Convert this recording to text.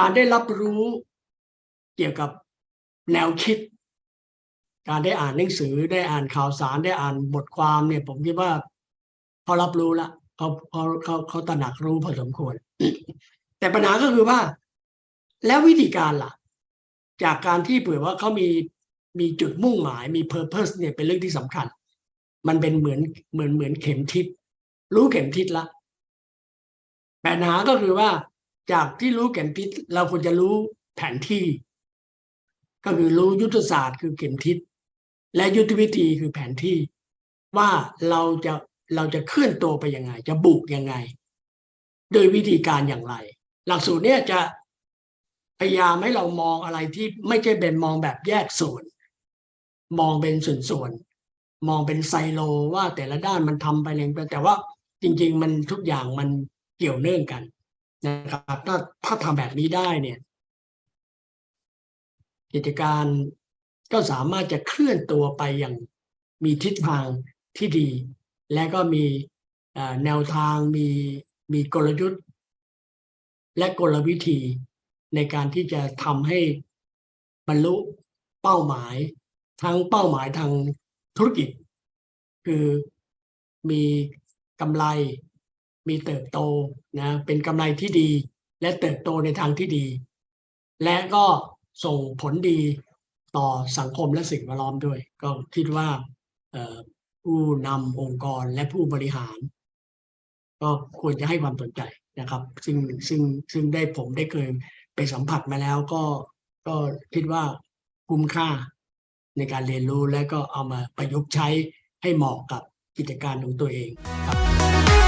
การได้รับรู้เกี่ยวกับแนวคิด การได้อ่านหนังสือได้อ่านข่าวสารได้อ่านบทความเนี่ย ผมคิดว่าเขารับรู้ละเขาเขาเขาเขาตระหนักรู้พอสมควร แต่ปัญหาก็คือว่า แล้ววิธีการล่ะ จากการที่เผื่อว่าเขามีมีจุดมุ่งหมายมี purpose เนี่ยเป็นเรื่องที่สำคัญ มันเป็นเหมือนเหมือนเหมือนเข็มทิศรู้เข็มทิศละปัญหาก็คือว่า จากที่รู้เข็มทิศเราควรจะรู้แผนที่ ก็คือรู้ยุทธศาสตร์คือเข็มทิศ และยุทธวิธีคือแผนที่ ว่าเราจะเราจะเคลื่อนตัวไปยังไง จะบุกยังไง โดยวิธีการอย่างไร หลักสูตรเนี่ยจะพยายามให้เรามองอะไรที่ไม่ใช่เป็นมองแบบแยกส่วน มองเป็นส่วนๆมองเป็นไซโลว่าแต่ละด้านมันทำไปเองแต่ว่าจริง ๆ มันทุกอย่างมันเกี่ยวเนื่องกัน นะครับ ถ้าถ้าทำแบบนี้ได้เนี่ย กิจการก็สามารถจะเคลื่อนตัวไปอย่างมีทิศทางที่ดี และก็มีแนวทางมีมีกลยุทธ์ และกลวิธีในการที่จะทำให้บรรลุเป้าหมาย ทั้งเป้าหมายทางธุรกิจ คือมีกำไร มีเติบโตนะเป็นกำไรที่ดี และเติบโตในทางที่ดี และก็ส่งผลดีต่อสังคมและสิ่งแวดล้อมด้วย ก็คิดว่าผู้นำองค์กรและผู้บริหาร ก็ควรจะให้ความสนใจนะครับ ซึ่งซึ่งซึ่งได้ผมได้เคยไปสัมผัสมาแล้วก็ก็คิดว่าคุ้มค่าในการเรียนรู้และก็เอามาประยุกต์ใช้ให้เหมาะกับกิจการของตัวเองครับ